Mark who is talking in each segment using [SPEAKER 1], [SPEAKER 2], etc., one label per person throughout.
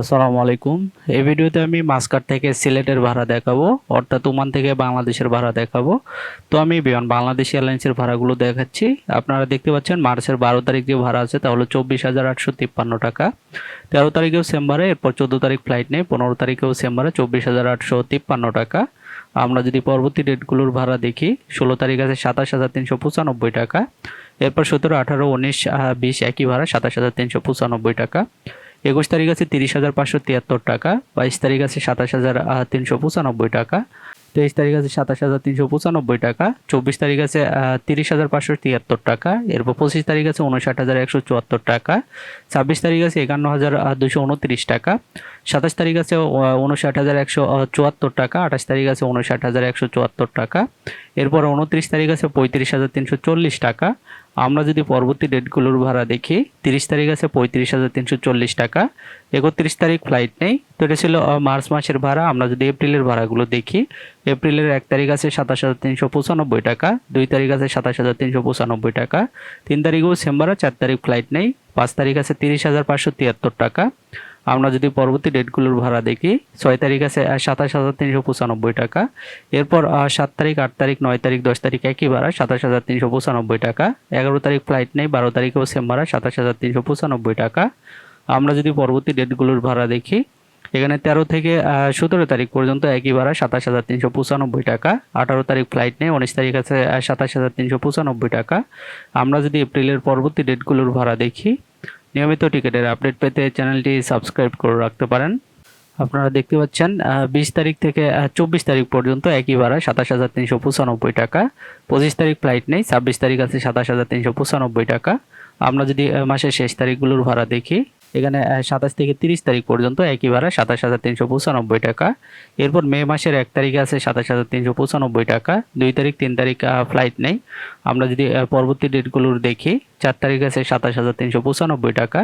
[SPEAKER 1] আসসালামু আলাইকুম। এই ভিডিওতে আমি মাসকাট থেকে সিলেটের ভাড়া দেখাবো, অর্থাৎ ওমান থেকে বাংলাদেশের ভাড়া দেখাবো। তো আমি বিমান বাংলাদেশ এয়ারলাইন্সের ভাড়াগুলো দেখাচ্ছি। আপনারা দেখতে পাচ্ছেন, মার্চের বারো তারিখ যে ভাড়া আছে, তাহলে চব্বিশ হাজার আটশো তিপ্পান্ন টাকা। তেরো তারিখেও সেম্বারে এরপর চোদ্দ তারিখ ফ্লাইট নেই, পনেরো তারিখেও সেম্বারে চব্বিশ হাজার আটশো তিপ্পান্ন টাকা। আমরা যদি পরবর্তী ডেটগুলোর ভাড়া দেখি, ষোলো তারিখ আছে সাতাশ হাজার তিনশো পঁচানব্বই টাকা। এরপর সতেরো, আঠারো, উনিশ বিশ, একই ভাড়া, সাতাশ হাজার তিনশো পঁচানব্বই টাকা। একুশ তারিখ আছে তিরিশ হাজার পাঁচশো তিয়াত্তর টাকা, বাইশ তারিখ আছে সাতাশ হাজার তিনশো পঁচানব্বই টাকা, তেইশ তারিখ আছে সাতাশ হাজার তিনশো পঁচানব্বই টাকা, চব্বিশ তারিখ আছে তিরিশ হাজার পাঁচশো তিয়াত্তর টাকা, এরপর পঁচিশ তারিখ আছে উনষাট হাজার একশো চুয়াত্তর টাকা, ছাব্বিশ তারিখ আছে একান্ন হাজার দুশো উনত্রিশ টাকা, সাতাশ তারিখ আছে উনষাট হাজার একশো চুয়াত্তর টাকা, আঠাশ তারিখ আছে উনষাট হাজার একশো চুয়াত্তর টাকা, এরপর উনত্রিশ তারিখ আছে পঁয়ত্রিশ হাজার তিনশো চল্লিশ টাকা আমরা যদি পরবর্তী ডেটগুলোর ভাড়া দেখি, তিরিশ তারিখ আছে পঁয়ত্রিশ হাজার তিনশো চল্লিশ টাকা, একত্রিশ তারিখ ফ্লাইট নেই, তো এটা ছিল মার্চ মাসের ভাড়া, আমরা যদি এপ্রিলের ভাড়াগুলো দেখি, এপ্রিলের এক তারিখ আছে সাতাশ হাজার তিনশো পঁচানব্বই টাকা, দুই তারিখ আছে সাতাশ হাজার তিনশো পঁচানব্বই টাকা, তিন তারিখও সেম্বারে চার তারিখ ফ্লাইট নেই, পাঁচ তারিখ আছে তিরিশ হাজার পাঁচশো তিয়াত্তর টাকা। আমরা যদি পরবর্তী ডেটগুলোর ভাড়া দেখি, ছয় তারিখ আছে সাতাশ হাজার তিনশো পঁচানব্বই টাকা। এরপর সাত তারিখ, আট তারিখ, নয় তারিখ, দশ তারিখ একই ভাড়া, সাতাশ হাজার তিনশো পঁচানব্বই টাকা। এগারো তারিখ ফ্লাইট নেই, বারো তারিখেও সেম ভাড়া, সাতাশ হাজার তিনশো পঁচানব্বই টাকা। আমরা যদি পরবর্তী ডেটগুলোর ভাড়া দেখি, এখানে তেরো থেকে সতেরো তারিখ পর্যন্ত একই ভাড়া, সাতাশ হাজার তিনশো পঁচানব্বই টাকা। আঠারো তারিখ ফ্লাইট নেই, উনিশ তারিখ আছে সাতাশ হাজার তিনশো পঁচানব্বই টাকা। আমরা যদি এপ্রিলের পরবর্তী ডেটগুলোর ভাড়া দেখি নিয়মিত টিকিটের আপডেট পেতে চ্যানেলটি সাবস্ক্রাইব করে রাখতে পারেন। আপনারা দেখতে পাচ্ছেন বিশ তারিখ থেকে চব্বিশ তারিখ পর্যন্ত একই ভাড়া সাতাশ হাজার তিনশো পঁচানব্বই টাকা। পঁচিশ তারিখ ফ্লাইট নেই, ছাব্বিশ তারিখ আছে সাতাশ হাজার তিনশো পঁচানব্বই টাকা। আমরা যদি মাসের শেষ তারিখগুলোর ভাড়া দেখি এখানে সাতাশ থেকে তিরিশ তারিখ পর্যন্ত একই ভাড়া সাতাশ হাজার তিনশো পঁচানব্বই টাকা। এরপর মে মাসের এক তারিখে আছে সাতাশ হাজার তিনশো পঁচানব্বই টাকা। দুই তারিখ, তিন তারিখ ফ্লাইট নেই। আমরা যদি পরবর্তী ডেটগুলোর দেখি, চার তারিখ আছে সাতাশ হাজার তিনশো পঁচানব্বই টাকা।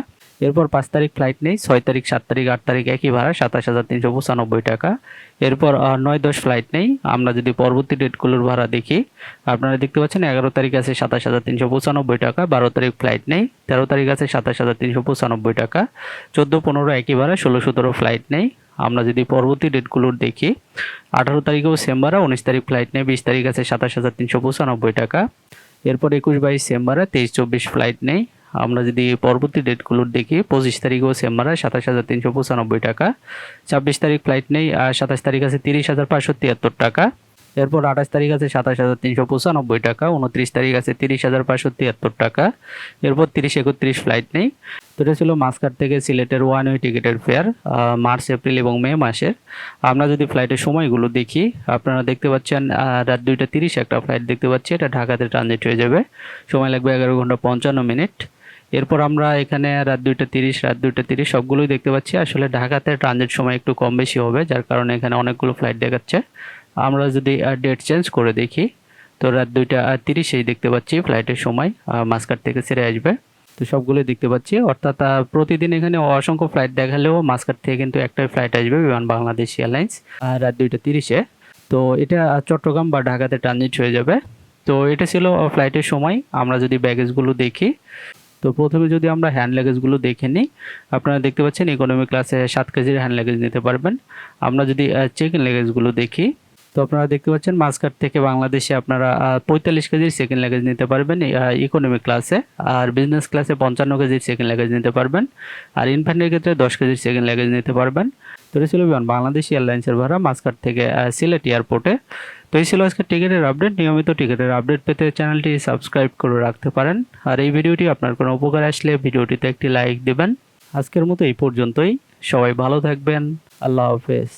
[SPEAKER 1] এরপর পাঁচ তারিখ ফ্লাইট নেই, ছয় তারিখ, সাত তারিখ, আট তারিখ একই ভাড়া সাতাশ হাজার তিনশো পঁচানব্বই টাকা। এরপর নয় দশ ফ্লাইট নেই। আমরা যদি পরবর্তী ডেটগুলোর ভাড়া দেখি, আপনারা দেখতে পাচ্ছেন এগারো তারিখ আছে সাতাশ হাজার তিনশো পঁচানব্বই টাকা, বারো তারিখ ফ্লাইট নেই। তেরো তারিখ আছে, সাতাশ হাজার তিনশো পঁচানব্বই টাকা। চোদ্দ পনেরো ভাড়া ষোলো সতেরো ফ্লাইট নেই। আমরা যদি পরবর্তী ডেটগুলোর দেখি, আঠারো তারিখেও সেম ভাড়া উনিশ তারিখ ফ্লাইট নেই, বিশ তারিখ আছে, সাতাশ হাজার তিনশো পঁচানব্বই টাকা। এরপর একুশ বাইশ সেম ভাড়া তেইশ চব্বিশ ফ্লাইট নেই। আমরা যদি পরবর্তী ডেটগুলোর দেখি, পঁচিশ তারিখও সেম ভাড়া সাতাশ হাজার তিনশো পঁচানব্বই টাকা। ছাব্বিশ তারিখ ফ্লাইট নেই, আর সাতাশ তারিখ আছে, তিরিশ হাজার পাঁচশো তিয়াত্তর টাকা। এরপর আঠাশ তারিখ আছে সাতাশ হাজার তিনশো পঁচানব্বই টাকা, উনত্রিশ তারিখ আছে তিরিশ হাজার পাঁচশো তিয়াত্তর টাকা, এরপর তিরিশ একত্রিশ ফ্লাইট নেই। তো এটা ছিল মাসকাট থেকে সিলেটের ওয়ান ওয়ে টিকিটের ফেয়ার মার্চ এপ্রিল এবং মে মাসের। আমরা যদি ফ্লাইটের সময়গুলো দেখি, আপনারা দেখতে পাচ্ছেন রাত দুইটা তিরিশ একটা ফ্লাইট দেখতে পাচ্ছি, এটা ঢাকাতে ট্রানজিট হয়ে যাবে। সময় লাগবে এগারো ঘণ্টা পঞ্চান্ন মিনিট। এরপর আমরা এখানে রাত দুইটা তিরিশ, রাত দুইটা তিরিশ সবগুলোই দেখতে পাচ্ছি। আসলে ঢাকাতে ট্রানজিট সময় একটু কম বেশি হবে, যার কারণে এখানে অনেকগুলো ফ্লাইট দেখাচ্ছে। আমরা যদি ডেট চেঞ্জ করে দেখি, তো রাত দুইটা তিরিশেই দেখতে পাচ্ছি ফ্লাইটের সময় মাসকাট থেকে ছেড়ে আসবে। তো সবগুলোই দেখতে পাচ্ছি। অর্থাৎ প্রতিদিন এখানে অসংখ্য ফ্লাইট দেখালেও মাসকাট থেকে কিন্তু একটাই ফ্লাইট আসবে বিমান বাংলাদেশ এয়ারলাইন্স রাত দুইটা তিরিশে। তো এটা চট্টগ্রাম বা ঢাকাতে ট্রানজিট হয়ে যাবে। তো এটা ছিল ফ্লাইটের সময়। আমরা যদি ব্যাগেজগুলো দেখি, তো প্রথমে যদি আমরা হ্যান্ড লাগেজগুলো দেখে নিই, আপনারা দেখতে পাচ্ছেন ইকোনমি ক্লাসে সাত কেজির হ্যান্ড লাগেজ নিতে পারবেন। আমরা যদি চেক ইন লাগেজগুলো দেখি তো আপনারা দেখতে পাচ্ছেন মাসকাট থেকে বাংলাদেশে আপনারা পঁয়তাল্লিশ কেজির সেকেন্ড লাগেজ নিতে পারবেন ইকোনমি ক্লাসে আর বিজনেস ক্লাসে পঞ্চান্ন কেজির সেকেন্ড লাগেজ নিতে পারবেন। আর ইনফ্যান্টের ক্ষেত্রে দশ কেজির সেকেন্ড লাগেজ নিতে পারবেন। তো এটা ছিল বিমান, বাংলাদেশ এয়ারলাইন্সের ভাড়া মাসকাট থেকে সিলেট এয়ারপোর্টে তো এই ছিল আজকে টিকিটের আপডেট নিয়মিত টিকিটের আপডেট পেতে চ্যানেলটি সাবস্ক্রাইব করে রাখতে পারেন। আর এই ভিডিওটি আপনার কোনো উপকার আসলে ভিডিওটিতে একটি লাইক দেবেন। আজকের মতো এই পর্যন্তই। সবাই ভালো থাকবেন। আল্লাহ হাফেজ।